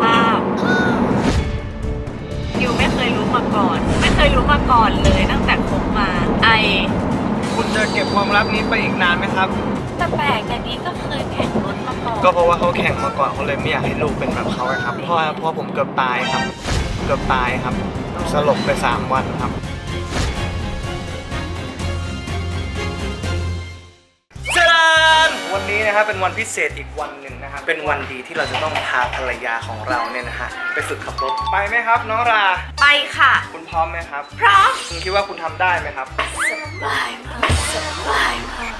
ภาพยูไม่เคยรู้มาก่อน ไม่เคยรู้มาก่อนเลยตั้งแต่คบมา ไอ คุณจะเก็บความลับนี้ไปอีกนานไหมครับ แต่แปลกแต่นี้ก็เคยแข่งรถมาก่อนก็เพราะว่าเขาแข่งมาก่อนเขาเลยไม่อยากให้ลูกเป็นแบบเขาอะครับเพราะว่าเพราะผมเกือบตายครับ เกือบตายครับ สลบไป3วันครับเจริญวันนี้นะครับเป็นวันพิเศษอีกวันหนึ่ง นะครับเป็นวันดีที่เราจะต้องพาภรรยาของเราเนี่ยนะฮะไปฝึกขับรถไปไหมครับ น้องรา ไปค่ะ คุณพร้อมไหมครับ พร้อมคุณคิดว่าคุณทำได้ไหมครับบายมากสบายมาก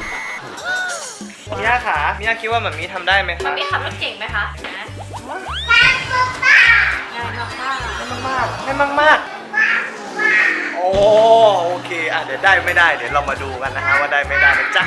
มิยาขามิยาคิดว่าแบบนี้ทำได้ไหมคมัรันบ มีขับรถเก่งไหมคะนะง่ายมากค่ะให้มากๆให้มากๆโอ้โอเค อะ เดี๋ยวได้ไม่ได้ เดี๋ยวเรามาดูกันนะฮะว่าได้ไม่ได้นะจ๊ะ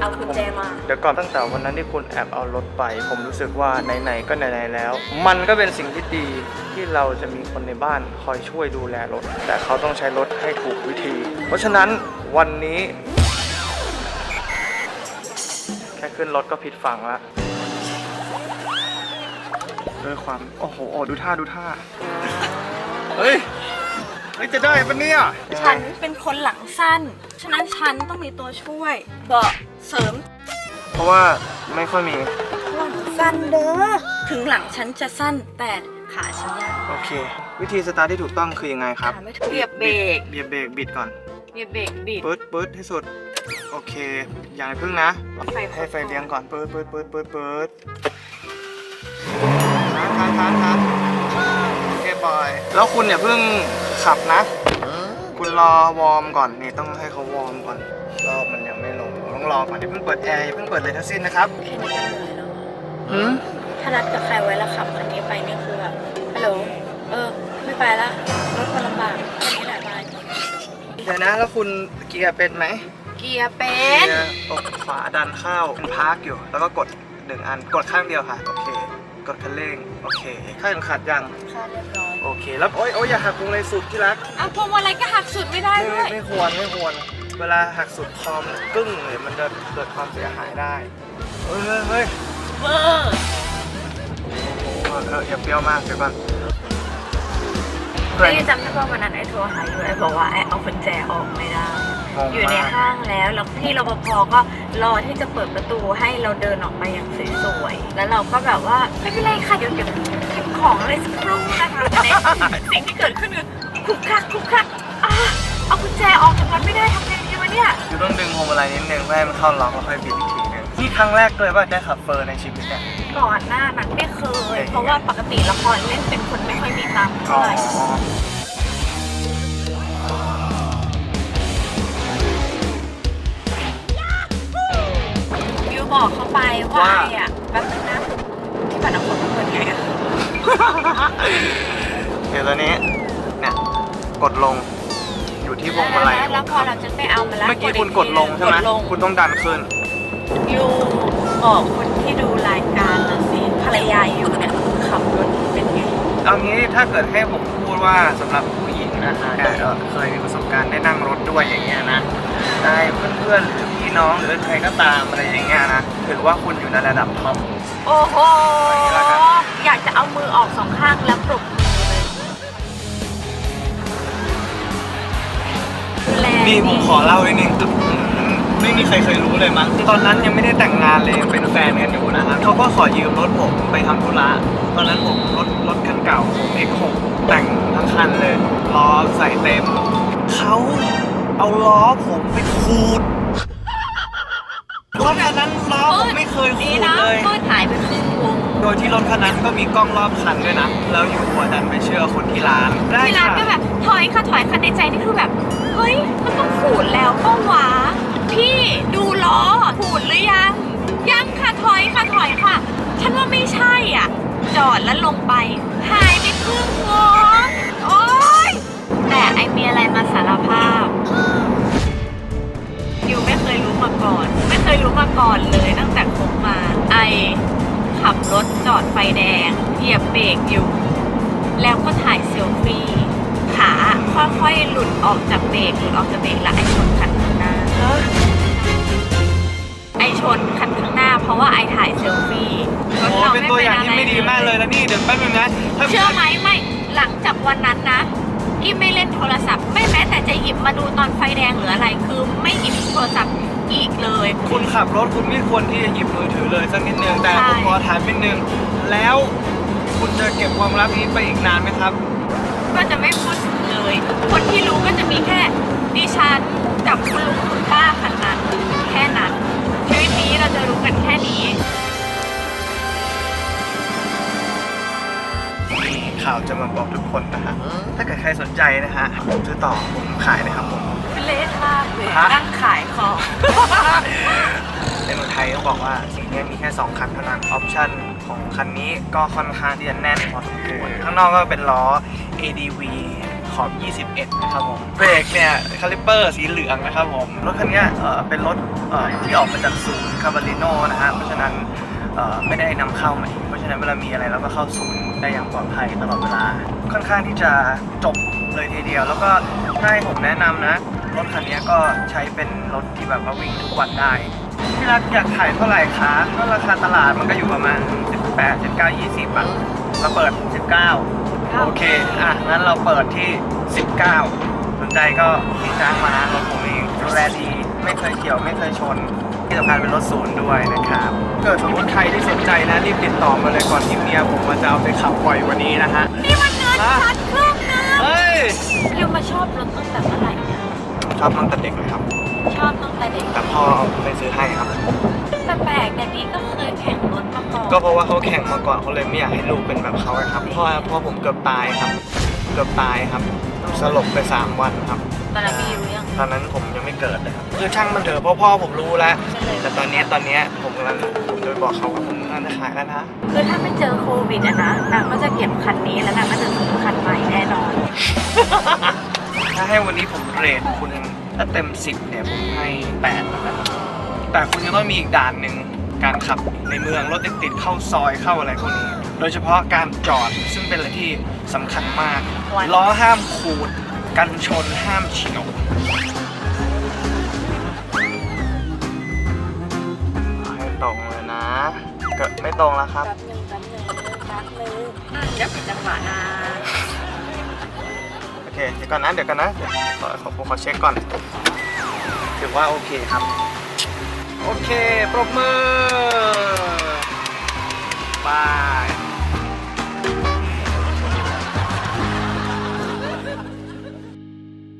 เอากุญแจมา เดี๋ยวก่อนตั้งแต่วันนั้นที่คุณแอบเอารถไป ผมรู้สึกว่าไหนๆก็ไหนๆแล้ว มันก็เป็นสิ่งที่ดีที่เราจะมีคนในบ้านคอยช่วยดูแลรถ แต่เขาต้องใช้รถให้ถูกวิธี เพราะฉะนั้นวันนี้ แค่ขึ้นรถก็ผิดฝั่งละด้วยความโอ้โหโอ้ดูท่าดูท่า เฮ้ย เฮ้ยจะได้ปะเนี่ย ฉันเป็นคนหลังสั้น ฉะนั้นฉันต้องมีตัวช่วยเบาะเสริมเพราะว่าไม่ค่อยมี หลังสั้นเด้อ ถึงหลังฉันจะสั้นแต่ขาฉันยาวโอเค วิธีสตาร์ทที่ถูกต้องคือยังไงครับขาไม่ถูกเบียบเบรกเบียบเบรกบิดก่อนเบียบเบรกบิดปื๊ดปื๊ดให้สุด โอเค อย่าให้พึ่งนะ ไฟ ให้ไฟเลี้ยงก่อนปื๊ดปื๊ดปื๊ดปื๊ดปื๊ดค้างค้างค้างค้างโอเค บอย แล้วคุณอย่าเพิ่งขับนะ คุณรอวอร์มก่อนนี่ต้องให้เขาวอร์มก่อน รอบมันยังไม่ลง ต้องรอก่อนอย่าเพิ่งเปิดแอร์อย่าเพิ่งเปิดเลยทั้งสิ้นนะครับแค่นี้ก็เหนื่อยแล้วอะหืมถ้านัดกับใครไว้แล้วขับคันนี้ไปนี่คือแบบฮัลโหลเออ ไม่ไปละรถคนลำบากแค่นี้แหละบายเดี๋ยวนะแล้วคุณเกียร์เป็นไหมเกียร์เป็นเกียร์ตกขวาดันเข้าเป็นพาร์กอยู่ แล้วก็กดหนึ่งอันกดข้างเดียวค่ะ โอเค กดคันเร่งโอเคข้างขัดยัง ค่าเรียบร้อย โอเค แล้วโอ๊ยโอ๊ยอย่าหักวงเลยสุดที่รักอะพวงมาลัยก็หักสุดไม่ได้ไม่ด้วย ไม่ควรไม่ควร เวลาหักสุดคอมกึ้งเลยมันจะเกิดความเสียหายได้เฮ้ยเฮ้ยเฮ้ยเบอร์โอ้โหเอออย่าเปรี้ยวมากเดี๋ยวก่อนนี่จำได้ว่าวันนั้นไอ้โทรหาอยู่ไอ้บอกว่าไอ้เอากุญแจออกไม่ได้ งงอยู่ในมาก ห้างแล้วแล้วพี่รปภก็รอที่จะเปิดประตูให้เราเดินออกไปอย่างสวยๆแล้วเราก็แบบว่าไม่เป็นไรค่ะเดี๋ยวเดี๋ยวเก็บ ของอะไรสักครู่นะคะแต่ในสิ่งที่เกิดขึ้นคือคุกคักคุกคักอะเอากุญแจออกจากมันไม่ได้ทำไงดีวะเนี่ยอยู่ต้องดึงพวงมาลัยนิดนึงเพื่อให้มันเข้าล็อกแล้วค่อยบิดอีกทีนึงนี่ครั้งแรกเลยว่าได้ขับเฟอร์ในชีวิตเนี่ย ก่อนหน้านั้นไม่เคย เพราะว่าปกติละครเล่นเป็นคนไม่ค่อยมีตังค์อ๋เท่าอไหร่ยูบอกเขาไปว่าไอ้อะแป๊บนึงนะ กดลง อยู่ที่พวงมาลัยแล้วแล้วพอเราจะไม่เอามาแล้วเมื่อกี้คุณกดลงใช่ไหมกดลงคุณต้องดันขึ้น ยูบอกคนที่ดูรายการหน่อยสิภรรยายูเนี่ยขับรถเป็นไง เอางี้ถ้าเกิดให้ผมพูดว่าสำหรับผู้หญิงนะฮะเอ่อเคยมีประสบการณ์ได้นั่งรถด้วยอย่างเงี้ยนะได้เพื่อนๆหรือพี่น้องหรือใครก็ตามอะไรอย่างเงี้ยนะถือว่าคุณอยู่ในระดับท็อป โอ้โหแล้วกันอยากจะเอามือออกสองข้างแล้วปรบมือ นี่ผมขอเล่านิดนึงอืมไม่มีใครเคยรู้เลยมั้งตอนนั้นยังไม่ได้แต่งงานเลยยังเป็นแฟนกันอยู่นะครับเขาก็ขอยืมรถผมไปทำธุระตอนนั้นผมรถรถคันเก่าผม X6 แต่งทั้งคันเลยล้อใส่เต็มเขาเอาล้อผมไปขูดรถอันนั้นล้อผมไม่เคยขูดเลยมืดหายไปครึ่ง โดยที่รถคันนั้นก็มีกล้องรอบคันด้วยนะแล้วอยู่หัวดันไปเชื่อคนที่ร้านได้ที่ร้านค่ะก็แบบถอยค่ะถอยค่ะในใจนี่คือแบบ เฮ้ย มันต้องขูดแล้วก็หวาพี่ดูล้อขูดหรือยัง ยังค่ะถอยค่ะถอยค่ะ ฉันว่าไม่ใช่อะ จอดแล้วลงไป หายไปครึ่งวงโอ๊ย แต่ไอมีอะไรมาสารภาพ ยูไม่เคยรู้มาก่ก่อนเลยตั้งแต่คบมา ไอ ขับรถจอดไฟแดง เหยียบเบรกอยู่ แล้วก็ถ่ายเซลฟี่ ขาค่อยๆหลุดออกจากเบรกหลุดออกจากเบรกแล้วไอชนคันข้างหน้า ไอชนคันข้างหน้า เพราะว่าไอถ่ายเซลฟี่รถโอ้เราเป็นตัวอย่างที่ไม่ดีมากเลยนะนี่เดี๋ยวแป๊บนึงนะถ้าเชื่อไหมไม่หลังจากวันนั้นนะกี้ไม่เล่นโทรศัพท์ ไม่แม้แต่จะหยิบมาดูตอนไฟแดงหรืออะไรคือไม่หยิบโทรศัพท์ อีกเลย คุณขับรถคุณไม่ควรที่จะหยิบมือถือเลยสักนิดนึงแต่ใช่ผมขอถามนิดนึงแล้วคุณจะเก็บความลับนี้ไปอีกนานไหมครับ ก็จะไม่พูดถึงเลย คนที่รู้ก็จะมีแค่ดิฉันกับคุณลุงคุณป้าคันนั้นแค่นั้นชีวิตนี้เราจะรู้กันแค่นี้มีข่าวจะมาบอกทุกคนนะฮะ ถ้าเกิดใครสนใจนะฮะผมซื้อต่อผมขายนะครับผม เละมากเลยฮะ นั่งขายของ ในเมืองไทยต้องบอกว่าสีเนี้ยมีแค่ 2 คันเท่านั้นออปชั่นของคันนี้ก็ค่อนข้างที่จะแน่นพอสมควรข้างนอกก็เป็นล้อ ADV ขอบ 21 นะครับผม เบรกเนี่ยคาลิปเปอร์สีเหลืองนะครับผม รถคันเนี้ยเอ่อเป็นรถเอ่อที่ออกมาจากศูนย์คาบาริโนนะฮะเพราะฉะนั้นเอ่อไม่ได้นำเข้ามาเองเพราะฉะนั้นเวลามีอะไรเราก็เข้าศูนย์ได้อย่างปลอดภัยตลอดเวลา ค่อนข้างที่จะจบเลยทีเดียว แล้วก็ถ้าให้ผมแนะนำนะ รถคันนี้ก็ใช้เป็นรถที่แบบว่าวิ่งทุกวันได้ที่รักอยากขายเท่าไหร่คะก็ราคาตลาดมันก็อยู่ประมาณ 18 19 20บาทเราเปิด 19 โอเค อะ งั้นเราเปิดที่ 19 สนใจก็มีจ้างมานะรถผมเองดูแลดี ไม่เคยเกี่ยวไม่เคยชน ที่สำคัญเป็นรถศูนย์ด้วยนะครับ เกิดสมมติใครที่สนใจนะ รีบติดต่อมาเลยก่อนที่เมียผมมันจะเอาไปขับปล่อยวันนี้นะฮะนี่มันเงินชัดครึ่งนึ ชอบตั้งแต่เด็กเลยครับ ชอบตั้งแต่เด็กแต่พ่อไม่ซื้อให้ครับแต่แปลกแต่นี้ก็เคยแข่งรถมาก่อนก็เพราะว่าเขาแข่งมาก่อนเขาเลยไม่อยากให้ลูกเป็นแบบเขาอะครับพ่อพ่อผมเกือบตายครับ เกือบตายครับ สลบไป3วันครับ ตอนนั้นพี่รู้ยังตอนนั้นผมยังไม่เกิดเลยครับคือช่างมันเถอะเพราะพ่อผมรู้แล้วแต่ตอนเนี้ยตอนเนี้ยผมกำลังผมจะไปบอกเขาว่าผมกำลังจะขายแล้วนะ คือถ้าไม่เจอโควิดอะนะนางก็จะเก็บคันนี้แล้วนางก็จะซื้อคันใหม่แน่นอน ถ้าให้วันนี้ผมเรทคุณ ถ้าเต็ม 10 เนี่ยผมให้8แล้วกันแต่คุณจะต้องมีอีกด่านหนึ่งการขับในเมืองรถติดๆเข้าซอยเข้าอะไรพวกนี้ โดยเฉพาะการจอดซึ่งเป็นอะไรที่สำคัญมากวันล้อห้ามขูด กันชนห้ามเฉียวเอาให้ตรงเลยนะ เกิดไม่ตรงแล้วครับ แป๊บนึงแป๊บนึงแป๊บนึงเดี๋ยวผิดจังหวะนะโอ เคเดี๋ยวก่อนนะเดี๋ยวก่อนนะเดี๋ยวขอขอผมขอเช็คก่อน ถือว่าโอเคครับ โอเค ปรบมือบาย